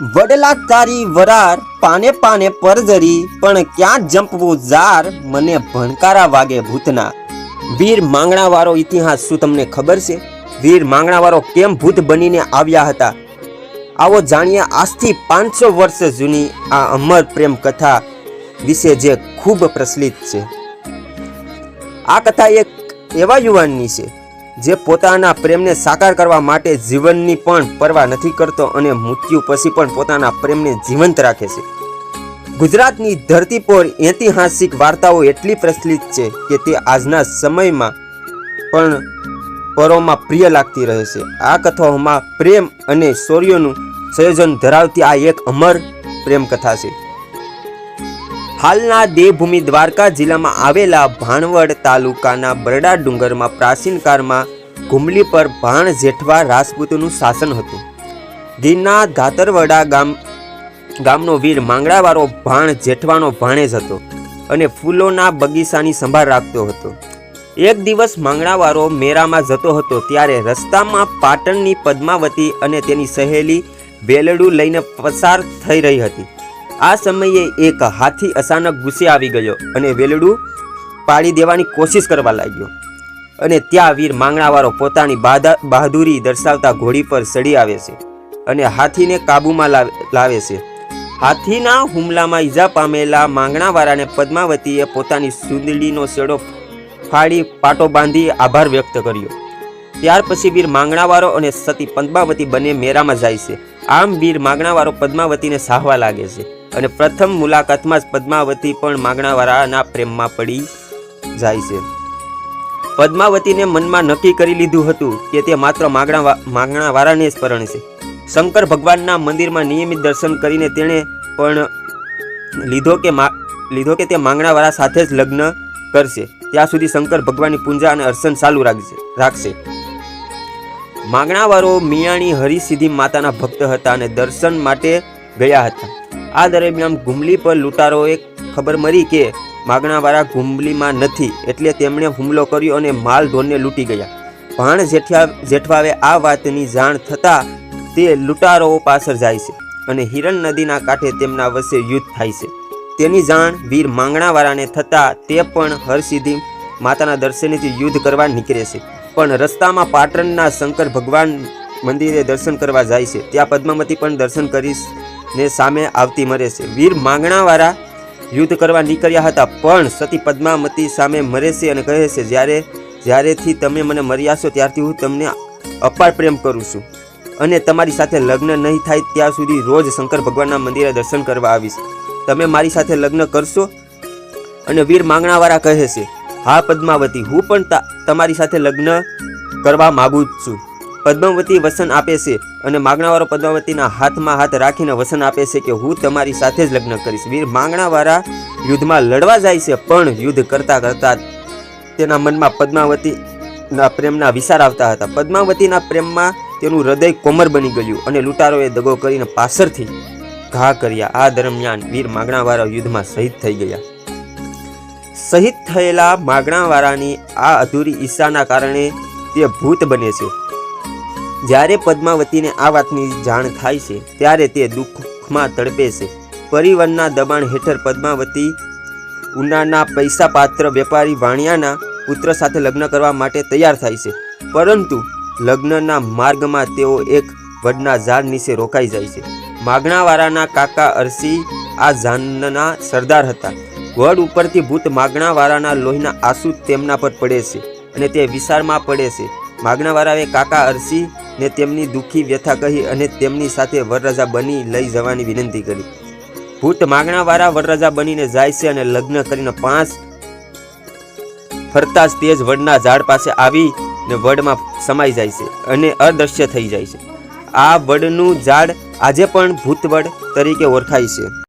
વડલા તારી વરાર પાને પાને પરજરી, પણ ક્યાં જંપવું ઝાર, મને ભણકારા વાગે ભૂતના. વીર માંગણાવાળો ઇતિહાસ શું તમને ખબર છે? વીર માંગણાવાળો કેમ ભૂત બનીને આવ્યા હતા? આવો જાણીએ આજથી પાંચસો વર્ષ જૂની આ અમર પ્રેમ કથા વિશે જે ખૂબ પ્રચલિત છે. આ કથા એક એવા યુવાનની છે જે પોતાના પ્રેમને સાકાર કરવા માટે જીવનની પણ પરવા નથી કરતો અને મૃત્યુ પછી પણ પોતાના પ્રેમને જીવંત રાખે છે. ગુજરાતની ધરતી પર ઐતિહાસિક વાર્તાઓ એટલી પ્રચલિત છે કે તે આજના સમયમાં પણ પરોમાં પ્રિય લાગતી રહે છે. આ કથાઓમાં પ્રેમ અને શૌર્યનું સંયોજન ધરાવતી આ એક અમર પ્રેમ કથા છે. હાલના દેવભૂમિ દ્વારકા જિલ્લામાં આવેલા ભાણવડ તાલુકાના બરડા ડુંગરમાં પ્રાચીન કાળમાં ઘુમલી પર ભાણ જેઠવા રાજપૂતનું શાસન હતું. ગીરના ધાતરવડા ગામ, ગામનો વીર માંગડાવાળો ભાણ જેઠવાનો ભાણેજ હતો અને ફૂલોના બગીચાની સંભાળ રાખતો હતો. એક દિવસ માંગણાવાળો મેરામાં જતો હતો ત્યારે રસ્તામાં પાટણની પદ્માવતી અને તેની સહેલી વેલડું લઈને પસાર થઈ રહી હતી. આ સમયે એક હાથી અચાનક ગુસ્સે આવી ગયો અને વેલડું પાડી દેવાની કોશિશ કરવા લાગ્યો. અને ત્યાં વીર માંગણાવાળો પોતાની બહાદુરી દર્શાવતા ઘોડી પર ચડી આવે છે અને હાથીને કાબૂમાં લાવે છે. હાથીના હુમલામાં ઈજા પામેલા માંગણાવાળાને પદ્માવતીએ પોતાની સુંદડીનો સેડો ફાડી પાટો બાંધી આભાર વ્યક્ત કર્યો. ત્યાર પછી વીર માંગણાવાળો અને સતી પદ્માવતી બંને મેરામાં જાય છે. આમ વીર માંગણાવાળો પદ્માવતીને સાહવા લાગે છે. અને પ્રથમ મુલાકાતમાં જ પદ્માવતી પણ માંગણાવાળાના પ્રેમમાં પડી જાય છે. પદ્માવતીને મનમાં નક્કી કરી લીધું હતું કે તે માત્ર માગણા માંગણાવાળાને જ પરણશે શંકર ભગવાનના મંદિરમાં નિયમિત દર્શન કરીને તેણે પણ લીધો કે લીધો કે તે માંગણાવાળા સાથે જ લગ્ન કરશે. ત્યાં સુધી શંકર ભગવાનની પૂજા અને અર્ચન ચાલુ રાખશે રાખશે. માંગણાવાળો મિયાણી હરિસિદ્ધિ માતાના ભક્ત હતા અને દર્શન માટે ગયા હતા. આ દરમિયાન ઘુમલી પર લૂંટારોએ ખબર મળી કે માગણાવાળા ઘુમલીમાં નથી, એટલે તેમણે હુમલો કર્યો અને માલ ઢોરને લૂંટી ગયા. ભાણ જેઠિયા જેઠવાવે આ વાતની જાણ થતાં તે લૂંટારોઓ પાછળ જાય છે અને હિરણ નદીના કાંઠે તેમના વચ્ચે યુદ્ધ થાય છે. તેની જાણ વીર માંગણાવાળાને થતાં તે પણ હરસિદ્ધિ માતાના દર્શનેથી યુદ્ધ કરવા નીકળે છે. પણ રસ્તામાં પાટણના શંકર ભગવાન મંદિરે દર્શન કરવા જાય છે. ત્યાં પદ્માવતી પણ દર્શન કરીને સામે આવતી મરે છે. વીર માંગણાવાળા યુદ્ધ કરવા નીકળ્યા હતા, પણ સતી પદ્માવતી સામે મરે છે અને કહે છે, જ્યારે, જ્યારેથી તમે મને મર્યા છો, ત્યારથી હું તમને અપાર પ્રેમ કરું છું. અને તમારી સાથે લગ્ન નહીં થાય, ત્યાં સુધી રોજ શંકર ભગવાનના મંદિરે દર્શન કરવા આવીશ. તમે મારી સાથે લગ્ન કરશો? અને વીર માંગણાવાળા કહે છે, હા પદ્માવતી, હું પણ તમારી સાથે લગ્ન કરવા માગું છું. પદ્માવતી વસન આપે છે અને માગણાવાળો પદ્માવતીના હાથમાં હાથ રાખીને વસન આપે છે કે હું તમારી સાથે જ લગ્ન કરીશ. વીર માંગણાવાળા યુદ્ધમાં લડવા જાય છે, પણ યુદ્ધ કરતા કરતા તેના મનમાં પદ્માવતીના પ્રેમના વિચાર આવતા હતા. પદ્માવતીના પ્રેમમાં તેનું હૃદય કોમર બની ગયું અને લૂંટારોએ દગો કરીને પાછળથી ઘા કર્યા. આ દરમિયાન વીર માગણાવાળા યુદ્ધમાં શહીદ થઈ ગયા. શહીદ થયેલા માગણાવાળાની આ અધૂરી ઈચ્છાના કારણે તે ભૂત બને છે. જ્યારે પદ્માવતીને આ વાતની જાણ થાય છે, ત્યારે તે દુઃખમાં તડપે છે. પરિવહનના દબાણ હેઠળ પદ્માવતી ઉનાના પૈસા પાત્ર વેપારી વાણિયાના પુત્ર સાથે લગ્ન કરવા માટે તૈયાર થાય છે. પરંતુ લગ્નના માર્ગમાં તેઓ એક વડના ઝાડ નીચે રોકાઈ જાય છે. માગણાવાળાના કાકા અરસી આ ઝાનના સરદાર હતા. વડ ઉપરથી ભૂત માગણાવાળાના લોહીના આંસુ તેમના પર પડે છે અને તે વિશાળમાં પડે છે. માગણાવાળાએ કાકા અરસી ને તેમની દુઃખી વ્યથા કહી અને તેમની સાથે વરરાજા બની લઈ જવાની વિનંતી કરી. ભૂત માગણાવાળા વરરાજા બનીને જાય છે અને લગ્ન કરીને પાંચ ફરતા જ તેજ વડના ઝાડ પાસે આવી ને વડમાં સમાઈ જાય છે અને અદૃશ્ય થઈ જાય છે. આ વડનું ઝાડ આજે પણ ભૂતવડ તરીકે ઓળખાય છે.